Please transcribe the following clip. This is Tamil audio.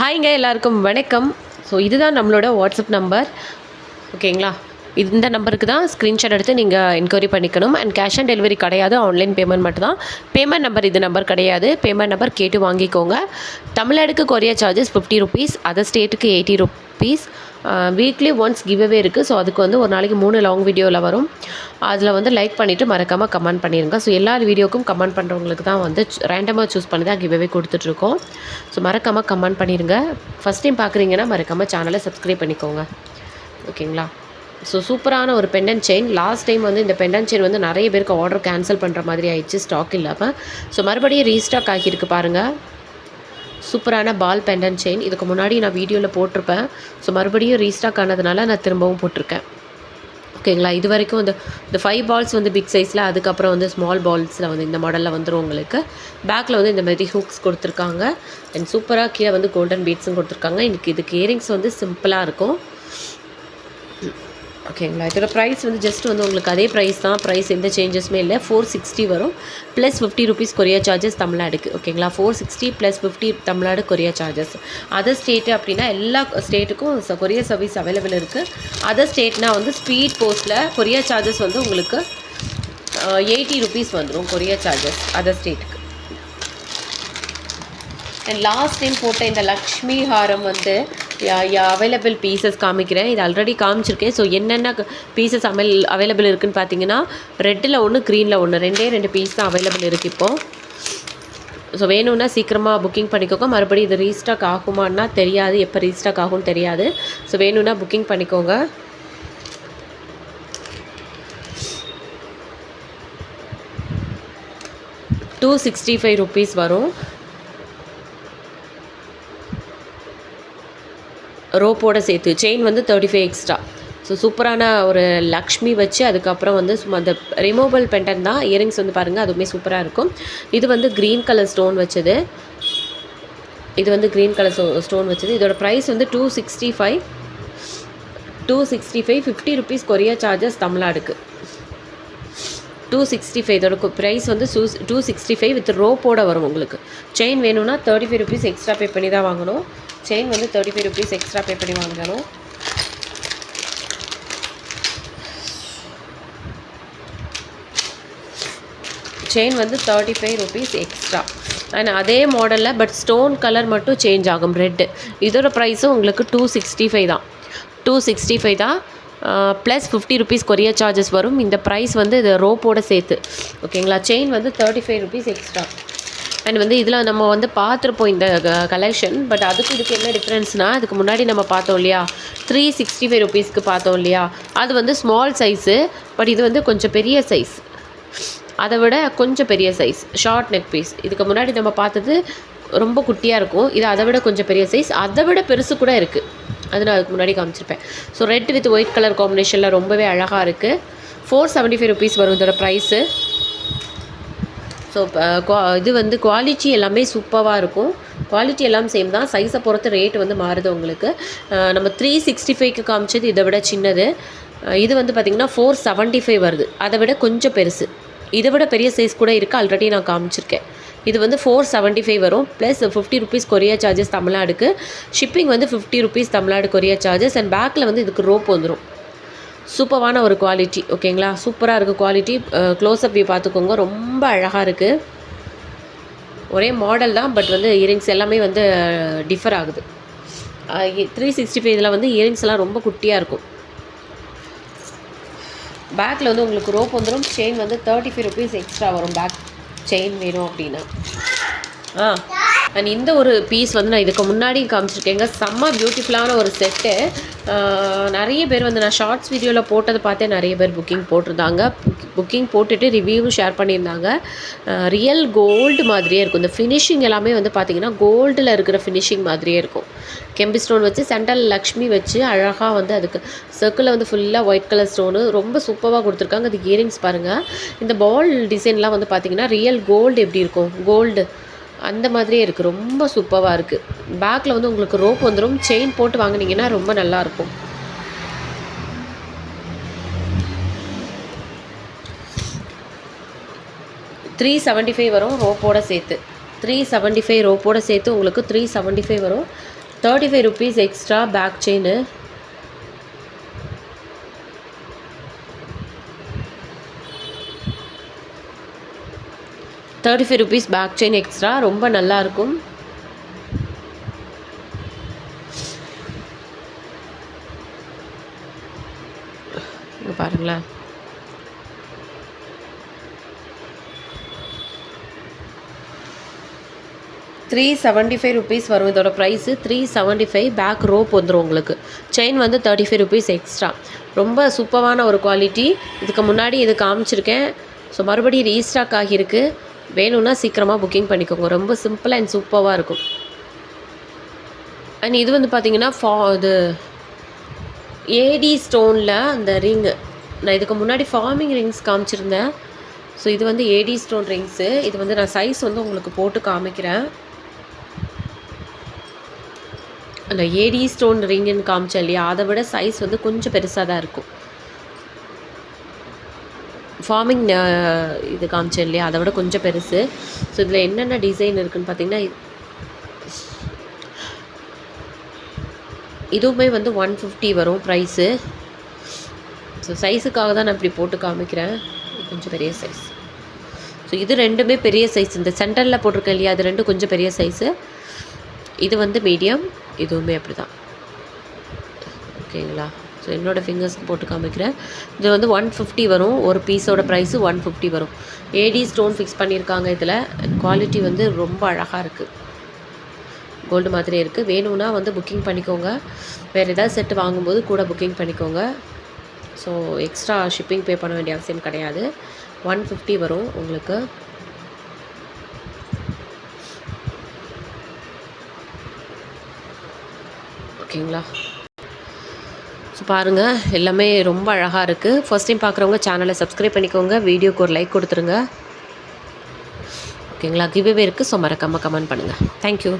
ஹாய்ங்க எல்லாருக்கும் வணக்கம். ஸோ இதுதான் நம்மளோட வாட்ஸ்அப் நம்பர் ஓகேங்களா இந்த நம்பருக்கு தான் ஸ்க்ரீன்ஷாட் எடுத்து நீங்கள் என்கொயரி பண்ணிக்கணும். அண்ட் கேஷ் ஆன் டெலிவரி கிடையாது ஆன்லைன் பேமெண்ட் மட்டும்தான். பேமெண்ட் நம்பர் இது நம்பர் கிடையாது. பேமெண்ட் நம்பர் கேட்டு வாங்கிக்கோங்க. தமிழ்நாடுக்கு courier charges fifty rupees other ஸ்டேட்டுக்கு eighty rupees weekly once giveaway இருக்குது ஸோ அதுக்கு வந்து ஒரு நாளைக்கு மூணு லாங் வீடியோவில் வரும். அதில் வந்து லைக் பண்ணிவிட்டு மறக்காமல் கமெண்ட் பண்ணிடுங்க ஸோ எல்லா வீடியோக்கும் கமெண்ட் பண்ணுறவங்களுக்கு தான் வந்து ரேண்டமாக சூஸ் பண்ணி தான் கிவ்அவே கொடுத்துட்ருக்கோம். ஸோ மறக்காமல் கமெண்ட் பண்ணிடுங்க ஃபஸ்ட் டைம் பார்க்குறீங்கன்னா மறக்காமல் சேனலை சப்ஸ்கிரைப் பண்ணிக்கோங்க. ஓகேங்களா ஸோ சூப்பரான ஒரு பெண்டன் செயின் லாஸ்ட் டைம் வந்து இந்த பெண்டன் செயின் வந்து நிறைய பேருக்கு ஆர்டர் கேன்சல் பண்ணுற மாதிரி ஆயிடுச்சு. ஸ்டாக் இல்லாமல் ஸோ மறுபடியும் ரீஸ்டாக் ஆகியிருக்கு பாருங்கள் சூப்பரான பால் பெண்டன் செயின் இதுக்கு முன்னாடி நான் வீடியோவில் போட்டிருப்பேன். ஸோ மறுபடியும் ரீஸ்டாக் ஆனதுனால நான் திரும்பவும் போட்டிருக்கேன். ஓகேங்களா இது வரைக்கும் இந்த இந்த ஃபைவ் பால்ஸ் வந்து பிக் சைஸில் அதுக்கப்புறம் வந்து ஸ்மால் பால்ஸில் வந்து இந்த மாடலில் வந்துடும் உங்களுக்கு. பேக்கில் வந்து இந்த மாதிரி ஹூக்ஸ் கொடுத்துருக்காங்க. அண்ட் சூப்பராக கீழே வந்து கோல்டன் பீட்ஸும் கொடுத்துருக்காங்க. எனக்கு இதுக்கு இயரிங்ஸ் வந்து சிம்பிளாக இருக்கும். ஓகேங்களா? இதோட ப்ரைஸ் வந்து ஜஸ்ட் வந்து உங்களுக்கு அதே ப்ரைஸ் தான். ப்ரைஸ் எந்த சேஞ்சஸுமே இல்லை. ஃபோர் சிக்ஸ்டி வரும். Plus fifty rupees courier charges தமிழ்நாடுக்கு. ஓகேங்களா? Four sixty plus fifty Tamil Nadu courier charges other state அப்படின்னா எல்லா ஸ்டேட்டுக்கும் கொரியர் சர்வீஸ் அவைலபிள் இருக்குது அதர் ஸ்டேட்னால் வந்து ஸ்பீட் போஸ்ட்டில் கொரியா சார்ஜஸ் வந்து உங்களுக்கு எயிட்டி ருபீஸ் வந்துடும் கொரியா சார்ஜஸ் அதர் ஸ்டேட்டுக்கு அண்ட் லாஸ்ட் டைம் போட்ட இந்த லக்ஷ்மி ஹாரம் வந்து அவைலபிள் பீசஸ் காமிக்கிறேன். இது ஆல்ரெடி காமிச்சிருக்கேன். ஸோ என்னென்ன பீசஸ் அவைல் அவைலபிள் இருக்குதுன்னு பார்த்தீங்கன்னா ரெட்டில் ஒன்று க்ரீனில் ஒன்று ரெண்டே ரெண்டு பீஸ் தான் அவைலபிள் இருக்குது இப்போது ஸோ வேணும்னா சீக்கிரமாக புக்கிங் பண்ணிக்கோங்க. மறுபடியும் இது ரீஸ்டாக் ஆகுமான்னா தெரியாது. எப்போ ரீஸ்டாக் ஆகும்னு தெரியாது. ஸோ வேணும்னா புக்கிங் பண்ணிக்கோங்க. டூ சிக்ஸ்டி ஃபைவ் ருபீஸ் வரும். ரோப்போடு சேர்த்து செயின் வந்து தேர்ட்டி ஃபைவ் எக்ஸ்ட்ரா ஸோ சூப்பரான ஒரு லக்ஷ்மி வச்சு அதுக்கப்புறம் வந்து சும்மா அந்த ரிமூவபிள் பெண்டன் தான் இயரிங்ஸ் வந்து பாருங்கள் அதுவுமே சூப்பராக இருக்கும். இது வந்து க்ரீன் கலர் ஸ்டோன் வச்சது. இது வந்து க்ரீன் கலர் ஸ்டோன் வச்சது. இதோட ப்ரைஸ் வந்து two sixty five two sixty five fifty rupees courier charges தமிழ்நாடுக்கு. Two sixty five இதோட ப்ரைஸ் வந்து two two sixty five with ரோப்போட வரும் உங்களுக்கு. செயின் வேணும்னா thirty five rupees extra pay பண்ணி தான் வாங்கணும். செயின் வந்து thirty five rupees extra pay பண்ணி வாங்கணும். செயின் வந்து thirty five rupees extra and அதே மாடலில் பட் ஸ்டோன் கலர் மட்டும் சேஞ்ச் ஆகும். ரெட்டு இதோட ப்ரைஸும் உங்களுக்கு டூ சிக்ஸ்டி ஃபைவ் தான். டூ சிக்ஸ்டி ஃபைவ் தான். Plus fifty rupees courier charges வரும். இந்த ப்ரைஸ் வந்து இது ரோப்போடு சேர்த்து. ஓகேங்களா செயின் வந்து thirty five rupees extra and வந்து இதில் நம்ம வந்து பார்த்துருப்போம் இந்த கலெக்ஷன் பட் அதுக்கு இதுக்கு என்ன டிஃப்ரென்ஸ்னால் அதுக்கு முன்னாடி நம்ம பார்த்தோம் இல்லையா? த்ரீ சிக்ஸ்டி ஃபைவ் ருபீஸ்க்கு பார்த்தோம் இல்லையா? அது வந்து ஸ்மால் சைஸு பட் இது வந்து கொஞ்சம் பெரிய சைஸ் அதை விட கொஞ்சம் பெரிய சைஸ் ஷார்ட் நெக் பீஸ் இதுக்கு முன்னாடி நம்ம பார்த்தது ரொம்ப குட்டியாக இருக்கும். இது அதை விட கொஞ்சம் பெரிய சைஸ் அதை விட பெருசு கூட இருக்குது அது நான் அதுக்கு முன்னாடி காமிச்சிருப்பேன். So red with white colour காம்பினேஷனில் ரொம்பவே அழகாக இருக்குது ஃபோர் செவன்ட்டி ஃபைவ் ருபீஸ் வரும் இதோட ப்ரைஸு ஸோ இது வந்து குவாலிட்டி எல்லாமே சூப்பராக இருக்கும். குவாலிட்டி எல்லாம் சேம் தான். சைஸை பொறுத்து ரேட் வந்து மாறுது உங்களுக்கு. நம்ம த்ரீ சிக்ஸ்டி ஃபைவ்க்கு காமிச்சது இதை விட சின்னது. இது வந்து பார்த்திங்கன்னா ஃபோர் செவன்ட்டி ஃபைவ் வருது. அதை விட கொஞ்சம் பெருசு. இதை விட பெரிய சைஸ் கூட இருக்குது ஆல்ரெடி நான் காமிச்சிருக்கேன். இது வந்து ஃபோர் செவன்ட்டி ஃபைவ் வரும். Plus fifty rupees courier charges தமிழ்நாடுக்கு. Shipping வந்து fifty rupees Tamil Nadu courier charges and பேக்கில் வந்து இதுக்கு ரோப் வந்துடும் சூப்பரான ஒரு குவாலிட்டி ஓகேங்களா? சூப்பராக இருக்குது குவாலிட்டி க்ளோஸ்அப் வியூ பார்த்துக்கோங்க ரொம்ப அழகாக இருக்குது ஒரே மாடல் தான் பட் வந்து இயரிங்ஸ் எல்லாமே வந்து டிஃபர் ஆகுது. த்ரீ சிக்ஸ்டி ஃபைவ் இதில் வந்து இயரிங்ஸ் எல்லாம் ரொம்ப குட்டியாக இருக்கும். பேக்கில் வந்து உங்களுக்கு ரோப் வந்துடும் செயின் வந்து தேர்ட்டி ஃபைவ் ருபீஸ் எக்ஸ்ட்ரா வரும் பேக் செயின் வேணும் அப்படின்னா. ஆ அண்ட் இந்த ஒரு பீஸ் வந்து நான் இதுக்கு முன்னாடி காமிச்சிருக்கேங்க. செம்ம பியூட்டிஃபுல்லான ஒரு செட்டு நிறைய பேர் வந்து நான் ஷார்ட்ஸ் வீடியோவில் போட்டதை பார்த்தே நிறைய பேர் புக்கிங் போட்டிருந்தாங்க. புக்கிங் போட்டுட்டு ரிவ்யூவும் ஷேர் பண்ணியிருந்தாங்க. ரியல் கோல்டு மாதிரியே இருக்கும். இந்த ஃபினிஷிங் எல்லாமே வந்து பார்த்திங்கன்னா கோல்டில் இருக்கிற ஃபினிஷிங் மாதிரியே இருக்கும். கெம்பி ஸ்டோன் வச்சு சென்ட்ரல் லக்ஷ்மி வச்சு அழகாக வந்து அதுக்கு சர்க்கிளில் வந்து ஃபுல்லாக ஒயிட் கலர் ஸ்டோனு ரொம்ப சூப்பராக கொடுத்துருக்காங்க. அது இயரிங்ஸ் பாருங்கள் இந்த பால் டிசைன்லாம் வந்து பார்த்திங்கன்னா ரியல் கோல்டு எப்படி இருக்கும்? கோல்டு அந்த மாதிரியே இருக்குது ரொம்ப சூப்பராக இருக்குது பேக்கில் வந்து உங்களுக்கு ரோப் வந்துடும் செயின் போட்டு வாங்கினீங்கன்னா ரொம்ப நல்லாயிருக்கும் த்ரீ செவன்ட்டி ஃபைவ் வரும் ரோப்போட சேர்த்து. த்ரீ செவன்ட்டி ஃபைவ் ரோப்போட சேர்த்து உங்களுக்கு த்ரீ செவன்ட்டி ஃபைவ் வரும். Thirty five rupees extra back chain thirty five rupees back chain extra ரொம்ப நல்லாயிருக்கும் இங்கே பாருங்களேன். த்ரீ செவன்ட்டி ஃபைவ் ருபீஸ் வரும் இதோட price three seventy five back rope வந்துடும் உங்களுக்கு. செயின் வந்து தேர்ட்டி ஃபைவ் ருபீஸ் எக்ஸ்ட்ரா ரொம்ப சூப்பரான ஒரு குவாலிட்டி இதுக்கு முன்னாடி இது காமிச்சிருக்கேன். ஸோ மறுபடியும் ரீஸ்டாக் ஆகியிருக்கு. வேணும்னா சீக்கிரமாக புக்கிங் பண்ணிக்கோங்க. ரொம்ப சிம்பிள் அண்ட் சூப்பராக இருக்கும். அண்ட் இது வந்து பார்த்தீங்கன்னா ஃபா இது ஏடி ஸ்டோனில் அந்த ரிங்கு நான் இதுக்கு முன்னாடி ஃபார்மிங் ரிங்ஸ் காமிச்சிருந்தேன். ஸோ இது வந்து ஏடி ஸ்டோன் ரிங்ஸு இது வந்து நான் சைஸ் வந்து உங்களுக்கு போட்டு காமிக்கிறேன். அந்த ஏடி ஸ்டோன் ரிங்குன்னு காமிச்சேன் இல்லையா? அதை விட சைஸ் வந்து கொஞ்சம் பெருசாக தான் இருக்கும். ஃபார்மிங் uh, இது காமிச்சேன் இல்லையா? அதை விட கொஞ்சம் பெருசு. ஸோ இதில் என்னென்ன டிசைன் இருக்குதுன்னு பார்த்தீங்கன்னா இதுவுமே வந்து ஒன் ஃபிஃப்டி வரும் ப்ரைஸு ஸோ சைஸுக்காக தான் நான் இப்படி போட்டு காமிக்கிறேன். கொஞ்சம் பெரிய சைஸ் ஸோ இது ரெண்டுமே பெரிய சைஸ் இந்த சென்டரில் போட்டிருக்கேன் இல்லையா? அது ரெண்டும் கொஞ்சம் பெரிய சைஸு இது வந்து மீடியம் இதுவுமே அப்படி தான் ஓகேங்களா ஸோ என்னோடய ஃபிங்கர்ஸ்க்கு போட்டு காமிக்கிறேன். இது வந்து ஒன் ஃபிஃப்டி வரும். ஒரு பீஸோட ப்ரைஸு ஒன் ஃபிஃப்டி வரும். ஏடி ஸ்டோன் ஃபிக்ஸ் பண்ணியிருக்காங்க இதில். குவாலிட்டி வந்து ரொம்ப அழகாக இருக்குது கோல்டு மாதிரி இருக்குது வேணும்னா வந்து புக்கிங் பண்ணிக்கோங்க. வேறு ஏதாவது செட்டு வாங்கும்போது கூட புக்கிங் பண்ணிக்கோங்க. ஸோ எக்ஸ்ட்ரா ஷிப்பிங் பே பண்ண வேண்டிய அவசியம் கிடையாது. ஒன் ஃபிஃப்டி வரும் உங்களுக்கு. ஓகேங்களா ஸோ பாருங்கள் எல்லாமே ரொம்ப அழகாக இருக்குது ஃபஸ்ட் டைம் பார்க்குறவங்க சேனலை சப்ஸ்கிரைப் பண்ணிக்கோங்க. வீடியோக்கு ஒரு லைக் கொடுத்துருங்க. ஓகேங்களா கிவ்வே இருக்குது ஸோ மறக்காமல் கமெண்ட் பண்ணுங்கள் தேங்க்யூ